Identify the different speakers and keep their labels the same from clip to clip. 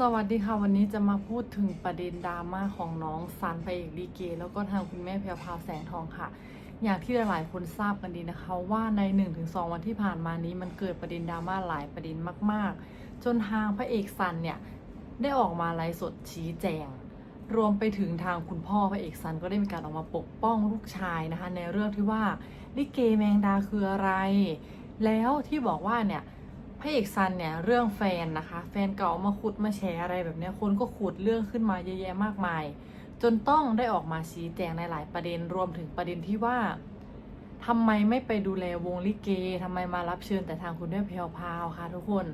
Speaker 1: สวัสดีค่ะ วันนี้จะมาพูดถึงประเด็นดราม่าของน้องซันพระเอกลีเก แล้วก็ทางคุณแม่แพรวพาวแสงทองค่ะ อย่างที่หลายๆคนทราบกันดีนะคะ ว่าใน 1-2 วันที่ผ่านมานี้มันเกิดประเด็นดราม่าหลายประเด็นมาก ๆ จนทางพระเอกซันเนี่ย ได้ออกมาไลฟ์สดชี้แจง รวมไปถึงทางคุณพ่อพระเอกซันก็ได้มีการออกมาปกป้องลูกชายนะคะ ในเรื่องที่ว่าลิเกแมงดาคืออะไร แล้วที่บอกว่าเนี่ย ระเอกซันเนี่ยเรื่องแฟนนะคะ แฟนเก่ามาขุดมาแชร์อะไรแบบนี้คนก็ขุดเรื่องขึ้นมาเยอะแยะมากมาย จนต้องได้ออกมาชี้แจงในหลายประเด็นรวมถึงประเด็นที่ว่าทำไมไม่ไปดูแลวงลิเกทำไมมารับเชิญแต่ทางคุณแม่แพรวพาวค่ะทุกคน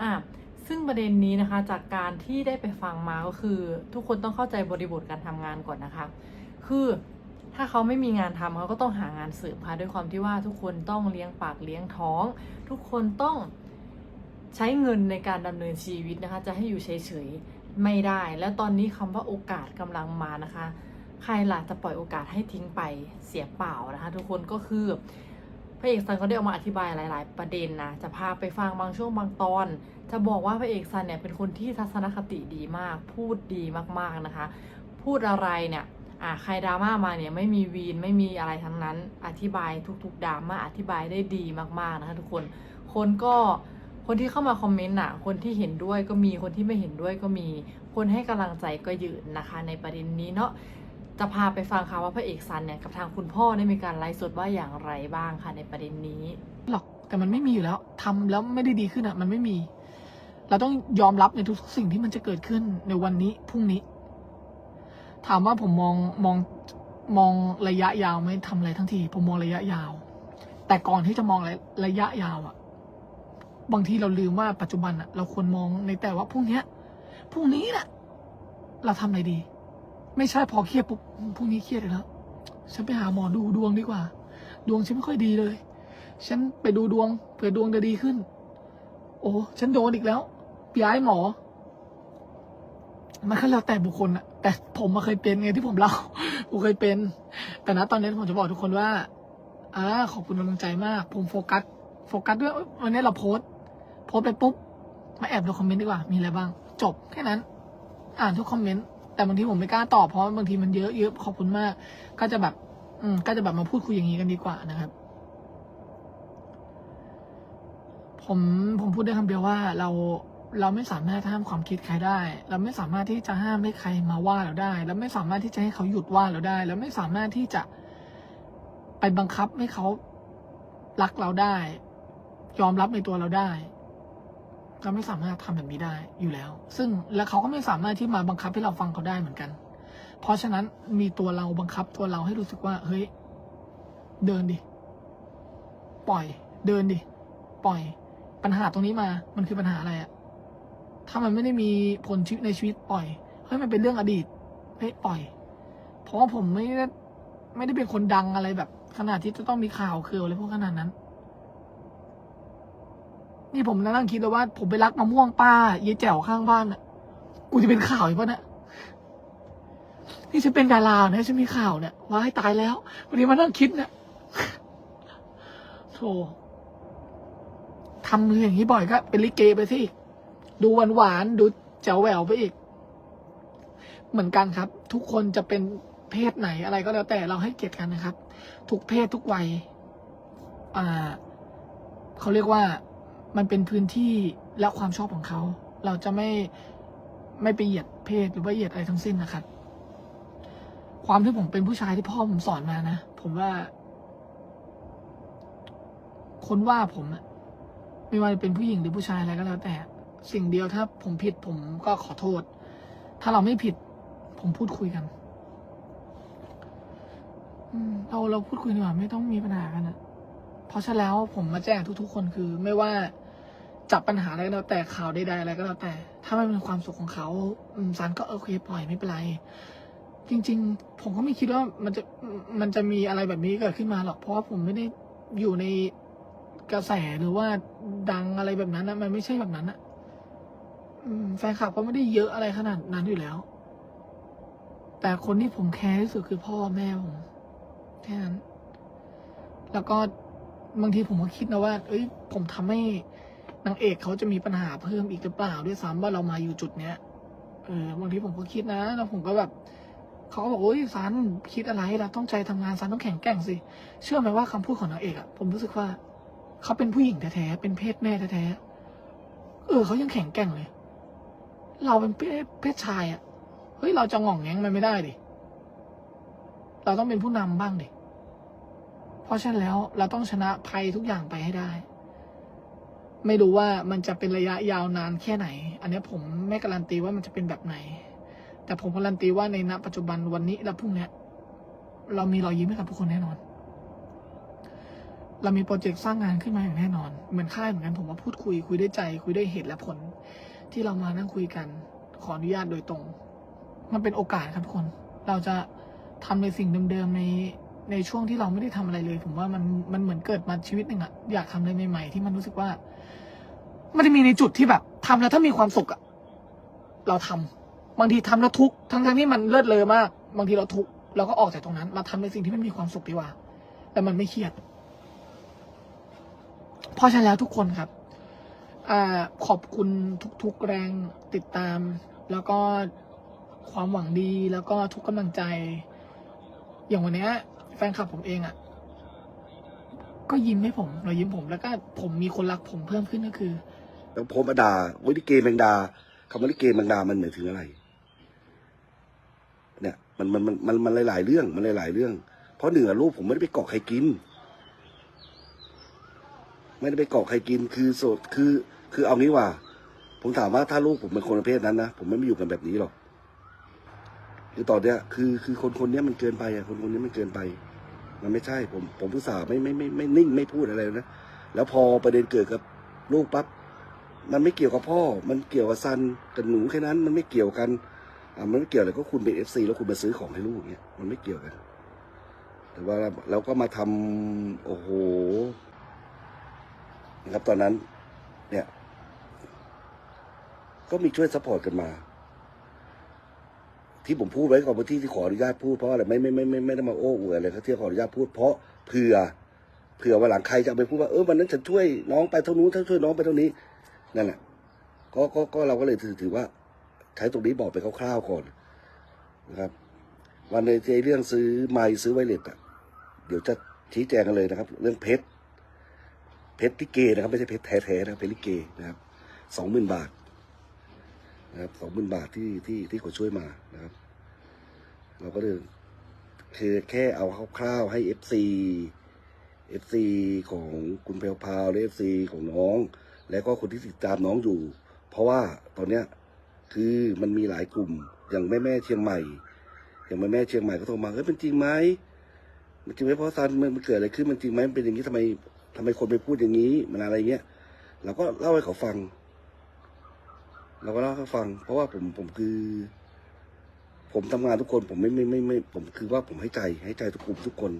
Speaker 1: อะซึ่งประเด็นนี้นะคะจากการที่ได้ไปฟังมาก็คือ ทุกคนต้องเข้าใจบริบทการทำงานก่อนนะคะ คือถ้าเขาไม่มีงานทำเขาก็ต้องหางานเสริมค่ะด้วยความที่ว่าทุกคนต้องเลี้ยงปากเลี้ยงท้อง ทุกคนต้อง ใช้เงินในการดำเนินชีวิตนะคะ จะให้อยู่เฉยๆไม่ได้ แล้วตอนนี้คำว่าโอกาสกำลังมานะคะ ใครล่ะจะปล่อยโอกาสให้ทิ้งไปเสียเปล่านะคะ ทุกคนก็คือพระเอกซันเขาได้ออกมาอธิบายหลาย ๆ ประเด็นนะจะพาไปฟังบางช่วงบางตอน จะบอกว่าพระเอกซันเนี่ยเป็นคนที่ทัศนคติดีมาก พูดดีมากๆนะคะ พูดอะไรเนี่ยอ่าใครดราม่ามาเนี่ยไม่มีวีนไม่มีอะไรทั้งนั้น อธิบายทุกๆดราม่าอธิบายได้ดีมากๆนะคะทุกคนคนก็ คนที่เข้ามาคอมเมนต์อะคนที่เห็นด้วยก็มีคนที่ไม่เห็นด้วยก็มี คนให้กำลังใจก็ยืนนะคะ ในประเด็นนี้เนาะจะพาไปฟังค่ะว่าพระเอกซันเนี่ยกับทางคุณพ่อได้มีการไลฟ์สดว่าอย่างไรบ้างค่ะในประเด็นนี้
Speaker 2: หรอกแต่มันไม่มีอยู่แล้วทำแล้วไม่ได้ดีขึ้นอะมันไม่มี เราต้องยอมรับในทุกๆสิ่งที่มันจะเกิดขึ้นในวันนี้พรุ่งนี้ ถามว่าผมมองมองมองระยะยาวไหม่ทำอะไรทั้งที ผมมองระยะยาว แต่ก่อนที่จะมองระระยะยาวอะ บางทีเราลืมว่าปัจจุบันอะเราควรมองในแต่ว่าพรุ่งเนี้ยพรุ่งนี้น่ะ เราทำอะไรดี ไม่ใช่พอเครียดปุ๊บพรุ่งนี้เครียดแล้วฉันไปหาหมอดูดวงดีกว่า ดวงฉันไม่ค่อยดีเลย ฉันไปดูดวงเผื่อดวงจะดีขึ้น โอ้ฉันโดนอีกแล้วย้ายหมอ มันก็แล้วแต่บุคคลอะแต่ผมมาเคยเป็นไงที่ผมเล่าผมเคยเป็น แต่นะตอนนี้ผมจะบอกทุกคนว่าอ่าขอบคุณกำลังใจมาก ผมโฟกัส โฟกัสด้วยเอ้ยวันนี้เราโพสต์ โพสไปปุ๊บมาแอบดูคอมเมนต์ดีกว่า มีอะไรบ้าง จบแค่นั้น อ่านทุกคอมเมนต์ แต่บางทีผมไม่กล้าตอบเพราะบางทีมันเยอะเยอะขอบคุณมาก ก็จะแบบ อืม ก็จะแบบมาพูดคุยอย่างนี้กันดีกว่านะครับ ผมผมพูดได้คำเดียวว่าเราเราไม่สามารถห้ามความคิดใครได้ เราไม่สามารถที่จะห้ามให้ใครมาว่าเราได้ เราไม่สามารถที่จะให้เขาหยุดว่าเราได้ เราไม่สามารถที่จะไปบังคับให้เขารักเราได้ ยอมรับในตัวเราได้ เราไม่สามารถทำแบบนี้ได้อยู่แล้ว ซึ่งแล้วเขาก็ไม่สามารถที่มาบังคับให้เราฟังเขาได้เหมือนกัน เพราะฉะนั้นมีตัวเราบังคับตัวเราให้รู้สึกว่า เฮ้ย เดินดิ ปล่อย เดินดิ ปล่อย ปัญหาตรงนี้มา มันคือปัญหาอะไรอะถ้ามันไม่ได้มีผลชีวิตในชีวิตปล่อย เฮ้ย มันเป็นเรื่องอดีต เฮ้ย ปล่อย เพราะว่าผมไม่ได้ไม่ได้เป็นคนดังอะไรแบบ ขนาดที่จะต้องมีข่าวคืออะไรพวกขนาดนั้น นี่ผมนั่งคิดเลยว่า ผมไปรักมะม่วงป้าเยายแจ๋วข้างบ้านน่ะ กูจะเป็นข่าวอีกปะเนี่ยนี่ฉันเป็นดาราเนี่ยฉันมีข่าวเนี่ยว้ายตายแล้ววันนี้มานั่งคิดเนี่ยโธ่ทำมืออย่างนี้บ่อยก็ เป็นลิเกไปสิดูหวานหวานดูแจ๋วแหววไปอีก เหมือนกันครับ ทุกคนจะเป็นเพศไหนอะไรก็แล้วแต่เราให้เกียรติกันนะครับ ทุกเพศทุกวัย อ่าเขาเรียกว่า มันเป็นพื้นที่และความชอบของเขา เราจะไม่ไม่ไปเหยียดเพศหรือว่าเหยียดอะไรทั้งสิ้นนะครับ ความที่ผมเป็นผู้ชายที่พ่อผมสอนมานะ ผมว่า คนว่าผมอะไม่ว่าจะเป็นผู้หญิงหรือผู้ชายอะไรก็แล้ว แต่สิ่งเดียวถ้าผมผิดผมก็ขอโทษ ถ้าเราไม่ผิด ผมพูดคุยกันเราเราพูดคุยดีกว่าไม่ต้องมีปัญหากันอะ เพราะฉะนั้นแล้วผมมาแจ้งทุกๆ คนคือไม่ว่าจับปัญหาอะไรก็แล้วแต่ข่าวใดๆอะไรก็แล้วแต่ ถ้ามันเป็นความสุขของเขาอืมซันก็โอเคปล่อยไม่เป็นไร จริง ๆ ผมก็ไม่คิดว่ามันจะมันจะมีอะไรแบบนี้เกิดขึ้นมาหรอก เพราะว่าผมไม่ได้อยู่ในกระแสหรือว่าดังอะไรแบบนั้นนะมันไม่ใช่แบบนั้นอะแฟนคลับก็ไม่ได้เยอะอะไรขนาดนั้นอยู่แล้ว แต่คนที่ผมแคร์ที่สุดคือพ่อแม่ผมแค่นั้น แล้วก็ บางทีผมก็คิดนะว่า เอ้ย ผมทำให้นางเอกเขาจะมีปัญหาเพิ่มอีกหรือเปล่าด้วยซ้ำว่าเรามาอยู่จุดเนี้ย เออบางทีผมก็คิดนะ แล้วผมก็แบบเขาก็บอกโอ้ยซันคิดอะไรเราต้องใจทำงานซันต้องแข็งแกร่งสิ เชื่อไหมว่าคำพูดของนางเอกอะผมรู้สึกว่าเขาเป็นผู้หญิงแท้ๆเป็นเพศแม่แท้ๆเออเขายังแข็งแกร่งเลย เราเป็นเพศเพศชายอะเฮ้ยเราจะหง่องแงงมันไม่ได้ดิเราต้องเป็นผู้นำบ้างดิเราะฉะนั้นแล้วเราต้องชนะภัยทุกอย่างไปให้ได้ ไม่รู้ว่ามันจะเป็นระยะยาวนานแค่ไหน อันนี้ผมไม่การันตีว่ามันจะเป็นแบบไหน แต่ผมการันตีว่าในณปัจจุบันวันนี้และพรุ่งนี้เรามีรอยยิ้มให้กับทุกคนแน่นอน เรามีโปรเจกต์สร้างงานขึ้นมาอย่างแน่นอน เหมือนค่ายเหมือนกันผมว่าพูดคุยคุยได้ใจ คุยได้เหตุและผล ที่เรามานั่งคุยกัน ขออนุญาตโดยตรง มันเป็นโอกาสครับทุกคน เราจะทำในสิ่งเดิมๆใน ในช่วงที่เราไม่ได้ทำอะไรเลย ผมว่ามันมันเหมือนเกิดมาชีวิตหนึ่งอะอยากทำอะไรใหม่ๆที่มันรู้สึกว่า มันจะมีในจุดที่แบบทำแล้วถ้ามีความสุขอะเราทำบางทีทำแล้วทุกข์ทั้งที่มันเลิศเลอมาก บางทีเราทุกเราก็ออกจากตรงนั้น เราทำในสิ่งที่มันมีความสุขดีกว่า แต่มันไม่เครียดเพราะฉะนั้นแล้วทุกคนครับอขอบคุณทุกๆแรงติดตาม แล้วก็ความหวังดีแล้วก็ทุกกำลังใจ อย่างวันเนี้ย แฟนคลับผมเองอะ่ะ ก็ยิ้มให้ผมเรายิ้มผมแล้วก็ผมมีคนรักผมเพิ่มขึ้นก็คือ
Speaker 3: แล้วผมมาด่าวิลิเกแมงดาคำว่าลิเกแมงดามันหมายถึงอะไร เนี่ย มันมันมันมันมันหลาย ๆ เรื่องมันหลาย ๆ เรื่อง เพราะหนึ่งอะลูกผมไม่ได้ไปเกาะใครกิน ไม่ได้ไปเกาะใครกิน คือโสดคือ คือเอางี้ว่า ผมถามว่าถ้าลูกผมเป็นคนประเภทนั้นนะผมไม่มาอยู่กันแบบนี้หรอก คือตอนเนี้ยคือคือคนคนนี้มันเกินไปอะคนคนนี้มันเกินไป มันไม่ใช่ผมผมผู้สาห์ไม่ไม่ไม่ไม่นิ่งไม่พูดอะไรนะแล้วพอประเด็นเกิดกับลูกปั๊บมันไม่เกี่ยวกับพ่อ มันเกี่ยวกับซันกับหนูแค่นั้น มันไม่เกี่ยวกันอ่ามันไม่เกี่ยวเลยก็คุณเป็นเอฟซีแล้วคุณมาซื้อของให้ลูกเงี้ยมันไม่เกี่ยวกัน แต่ว่าเราก็มาทำโอ้โหนะครับตอนนั้น เนี่ย ก็มีช่วยซัพพอร์ตกันมา ที่ผมพูดไว้ก่อนบนที่ที่ขออนุญาตพูดเพราะอะไรไม่ไม่ไม่ไม่ไม่ได้มาโอ้อวดอะไรครับที่ขออนุญาตพูดเพราะเผื่อเผื่อวันหลังใครจะไปพูดว่าเออวันนั้นฉันช่วยน้องไปเท่านู้นฉันช่วยน้องไปเท่านี้นั่นแหละก็ก็ก็เราก็เลยถือถือว่า ใช้ตรงนี้บอกไปคร่าวๆก่อนนะครับวันในเรื่องซื้อไม้ซื้อไวเลสอะเดี๋ยวจะชี้แจงกันเลยนะครับ เรื่องเพชรเพชรลิเกนะครับ ไม่ใช่เพชรแท้ๆนะเพชรลิเกนะครับสองหมื่นบาท นะครับสองหมื่นบาทที่ที่ที่เขาช่วยมานะครับ เราก็เลยคือแค่เอาคร่าวๆให้เอฟซีเอฟซีของคุณเพลพาวและเอฟซีของน้อง แล้วก็คนที่ติดตามน้องอยู่ เพราะว่าตอนเนี้ยคือมันมีหลายกลุ่มอย่างแม่แม่เชียงใหม่ อย่างแม่แม่เชียงใหม่ก็โทรมาเฮ้ยเป็นจริงไหมมันจริงไหมเพราะซันมันเกิดอะไรขึ้นมันจริงไหมมันเป็นอย่างนี้ทำไมทำไมคนไปพูดอย่างนี้มันอะไรเงี้ยเราก็เล่าให้เขาฟัง เราก็เล่าให้เขาฟัง เพราะว่าผมผมคือ ผมทำงานทุกคน ผมไม่ไม่ไม่ไม่ผมคือว่าผมให้ใจให้ใจทุกกลุ่มทุกคน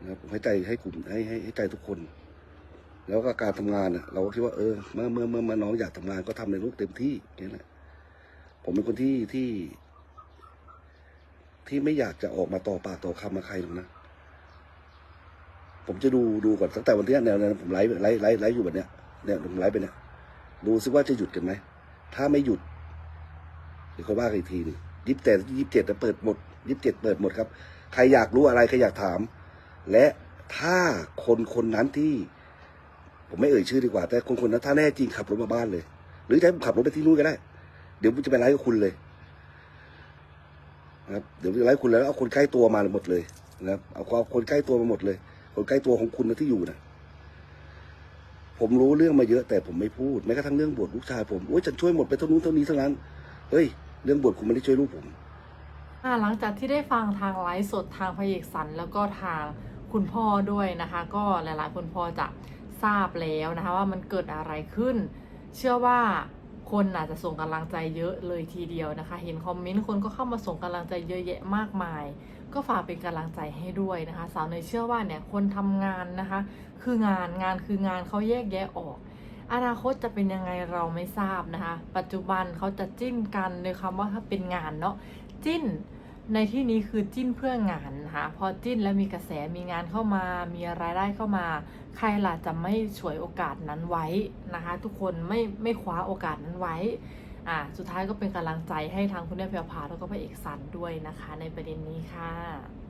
Speaker 3: นะครับผมให้ใจให้กลุ่มให้ให้ให้ใจทุกคน แล้วก็การทำงานอะเราก็คิดว่าเออเมื่อเมื่อเมื่อน้องอยากทำงานก็ทำในลูกเต็มที่แค่แหละผมเป็นคนที่ที่ ที่ไม่อยากจะออกมาต่อปากต่อคำมาใครหรอกนะผมจะดูดูก่อนตั้งแต่วันเนี้ยแนวนั้นผมไลฟ์ไลฟ์ไลฟ์ไลฟ์อยู่แบบเนี้ยเนี่ยผมไลฟ์ไปเนี่ย ดูซิว่าจะหยุดกันไหม ถ้าไม่หยุดเดี๋ยวเขาว่ากันอีกทีนึงยี่สิบเจ็ดยี่สิบเจ็ดเปิดหมดยี่สิบเจ็ดเปิดหมดครับ ใครอยากรู้อะไรใครอยากถาม และถ้าคนคนนั้นที่ ผมไม่เอ่ยชื่อดีกว่า แต่คนคนนั้นถ้าแน่จริงขับรถมาบ้านเลย หรือจะให้ผมขับรถไปที่นู่นก็ได้ เดี๋ยวผมจะไปไลฟ์กับคุณเลยนะครับเดี๋ยวจะไลฟ์คุณแล้วเอาคนใกล้ตัวมาหมดเลยนะครับเอาความคนใกล้ตัวมาหมดเลย คนใกล้ตัวของคุณนะที่อยู่นะ ผมรู้เรื่องมาเยอะแต่ผมไม่พูดแม้กระทั่งเรื่องบวชลูกชายผมโอ้ยฉันช่วยหมดไปเท่านู้นเท่านี้เท่านั้นเฮ้ย เรื่องบวชคุณไม่ได้ช่วยลูกผม
Speaker 1: อ่าหลังจากที่ได้ฟังทางไลฟ์สดทางพระเอกสันแล้วก็ทางคุณพ่อด้วยนะคะ ก็หลายๆคนพอจะทราบแล้วนะคะว่ามันเกิดอะไรขึ้น เชื่อว่าคนอาจจะส่งกำลังใจเยอะเลยทีเดียวนะคะ เห็นคอมเมนต์คนก็เข้ามาส่งกำลังใจเยอะแยะมากมาย ก็ฝากเป็นกำลังใจให้ด้วยนะคะสาวเนยเชื่อว่าเนี่ยคนทำงานนะคะ คืองานงานคืองานเขาแยกแยะออกอนาคตจะเป็นยังไงเราไม่ทราบนะคะ ปัจจุบันเขาจะจิ้นกันในคำว่าถ้าเป็นงานเนาะจิ้นในที่นี้คือจิ้นเพื่องานนะคะพอจิ้นแล้วมีกระแสมีงานเข้ามา มีรายได้เข้ามา ใครล่ะจะไม่ฉวยโอกาสนั้นไว้นะคะ ทุกคนไม่ไม่คว้าโอกาสนั้นไว้ อ่าสุดท้ายก็เป็นกำลังใจให้ทางคุณแม่เพียวพาแล้วก็พระเอกสันด้วยนะคะ ในประเด็นนี้ค่ะ